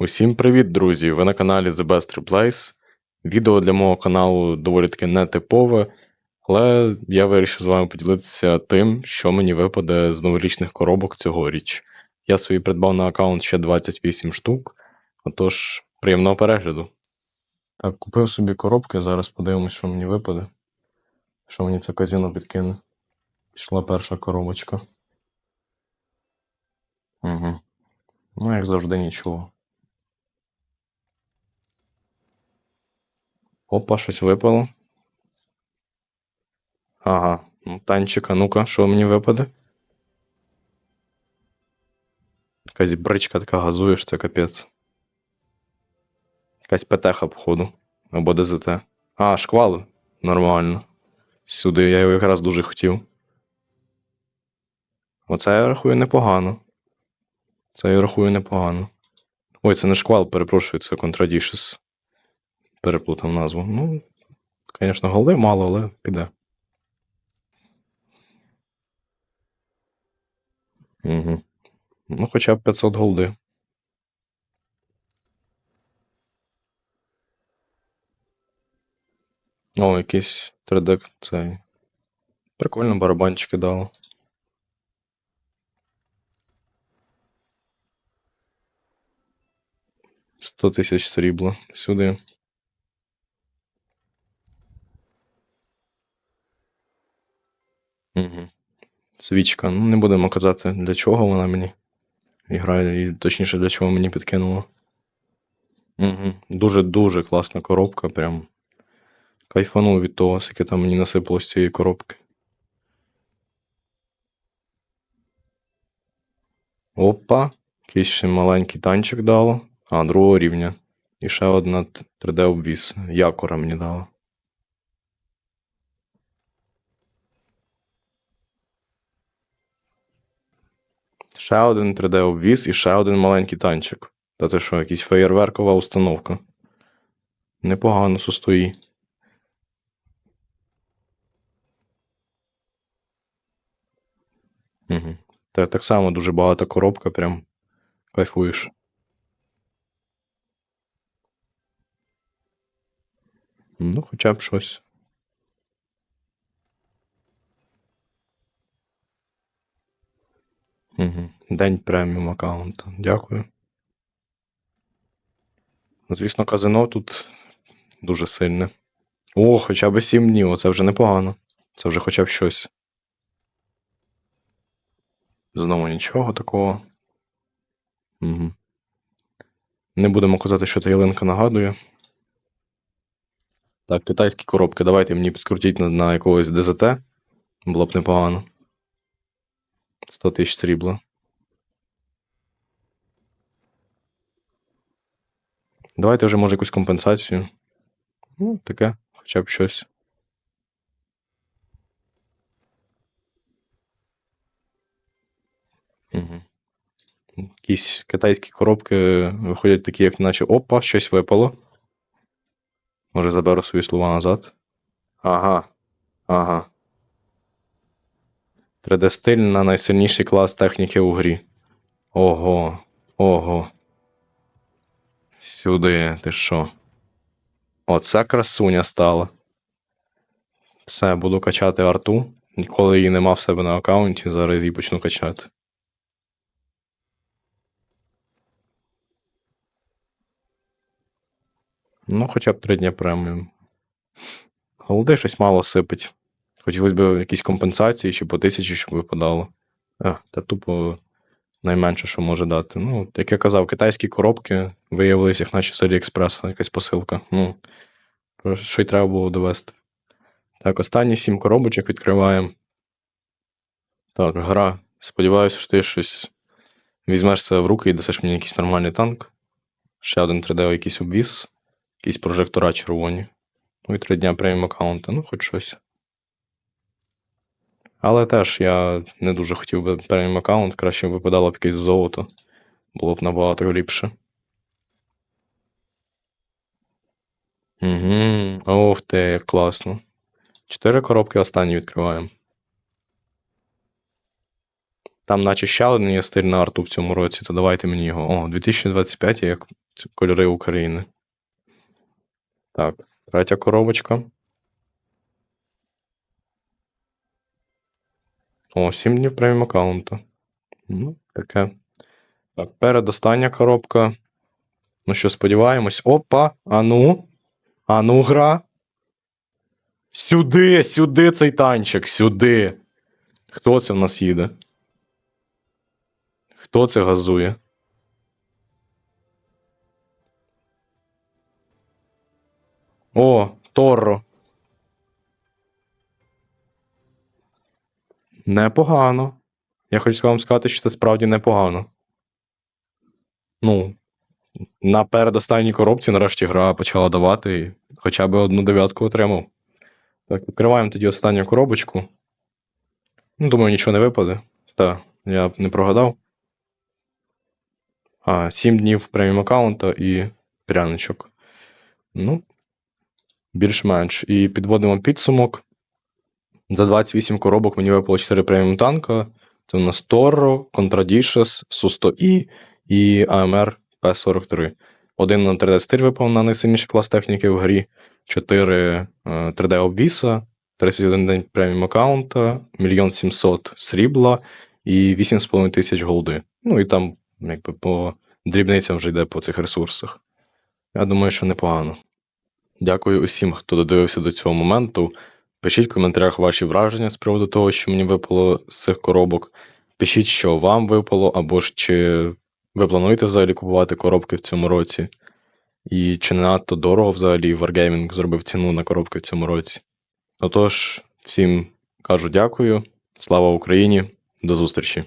Усім привіт, друзі! Ви на каналі The Best Replays. Відео для мого каналу доволі таки нетипове, але я вирішив з вами поділитися тим, що мені випаде з новорічних коробок цьогоріч. Я собі придбав на аккаунт ще 28 штук, отож, приємного перегляду. Так, купив собі коробки, зараз подивимось, що мені випаде. Що мені це казіно підкине. Пішла перша коробочка. Угу. Ну, як завжди, нічого. Опа, щось випало. Ага, ну, танчик, а ну-ка, що мені випаде? Якась бричка така газуєш, це капець. Якась ПТХ, походу. Або ДЗТ. А, шквал. Нормально. Сюди я його якраз дуже хотів. Оце я рахую непогано. Це я рахую непогано. Ой, це не шквал, перепрошую, це Contradicious. Переплутав назву. Ну, звісно, голди мало, але піде. Угу. Ну, хоча б 500 голди. О, якийсь 3D цей. Прикольно барабанчики дало. Сто тисяч срібла. Сюди. Угу. Свічка. Ну, не будемо казати, для чого вона мені. Грає, і точніше, для чого мені підкинуло. Угу. Дуже-дуже класна коробка. Прям кайфанув від того, скільки там мені насипало з цієї коробки. Опа. Якийсь ще маленький танчик дало. А, другого рівня. І ще одна 3D обвіз. Якора мені дала. Ще один 3D обвіз і ще один маленький танчик. Та ти що, якась феєрверкова установка. Непогано состої. Угу. Та так само дуже багата коробка, прям кайфуєш. Ну, хоча б щось. День преміум аккаунта. Дякую. Звісно, казино тут дуже сильне. О, хоча б 7 днів, це вже непогано. Це вже хоча б щось. Знову нічого такого. Угу. Не будемо казати, що та ялинка нагадує. Так, китайські коробки. Давайте мені підкрутіть на, на якогось ДЗТ. Було б непогано. 100 тисяч срібла. Давайте вже, може, якусь компенсацію. Ну, таке, хоча б щось. Угу. Якісь китайські коробки виходять такі, як наче опа, щось випало. Може, заберу свої слова назад. Ага. Ага. 3D стиль на найсильніший клас техніки у грі. Ого. Ого. Сюди, ти що? Оце красуня стала. Все, буду качати арту. Ніколи її нема в себе на аккаунті, зараз її почну качати. Ну, хоча б три дня преміум. Голди щось мало сипить. Хотілося б якісь компенсації чи по тисячі, щоб випадало. А, та тупо найменше, що може дати. Ну, як я казав, китайські коробки виявилися, як наче з Аліекспреса, якась посилка. Ну, що й треба було довести. Так, останні сім коробочок відкриваємо. Так, гра. Сподіваюся, що ти щось візьмеш себе в руки і дасиш мені якийсь нормальний танк. Ще один 3D якийсь обвіз, якісь прожектора червоні. Ну і три дня преміум аккаунта, ну хоч щось. Але теж я не дуже хотів би преміум аккаунт, краще випадало б якесь золото. Було б набагато ліпше. Угу. Ох ти, як класно. Чотири коробки останні відкриваємо. Там, наче ще один є стиль на арту в цьому році, то давайте мені його. О, 2025 як кольори України. Так, третя коробочка. О, 7 днів преміум аккаунту. Ну, таке. Так, передостання коробка. Ну що, сподіваємось. Опа! Ану. Ану, гра. Сюди, сюди цей танчик, сюди. Хто це в нас їде? Хто це газує? О, Торро. Непогано. Я хочу вам сказати, що це справді непогано. Ну, на передостанній коробці нарешті гра почала давати і хоча б одну дев'ятку отримав. Так, відкриваємо тоді останню коробочку. Ну, думаю, нічого не випаде. Та, я не прогадав. А, 7 днів преміум аккаунта і пряничок. Ну, більш-менш. І підводимо підсумок. За 28 коробок мені випало 4 преміум танка. Це у нас Торро, Contradicious, Су-100І і AMR П-43. Один на 3D стиль випав на найсильніший клас техніки в грі, 4 3D обвіса, 31 день преміум аккаунта, 1 700 срібла і 8,5 тисяч голди. Ну і там, якби по дрібницям вже йде по цих ресурсах. Я думаю, що непогано. Дякую усім, хто додивився до цього моменту. Пишіть в коментарях ваші враження з приводу того, що мені випало з цих коробок. Пишіть, що вам випало, або ж чи ви плануєте взагалі купувати коробки в цьому році. І чи не надто дорого взагалі Wargaming зробив ціну на коробки в цьому році. Отож, всім кажу дякую. Слава Україні, до зустрічі!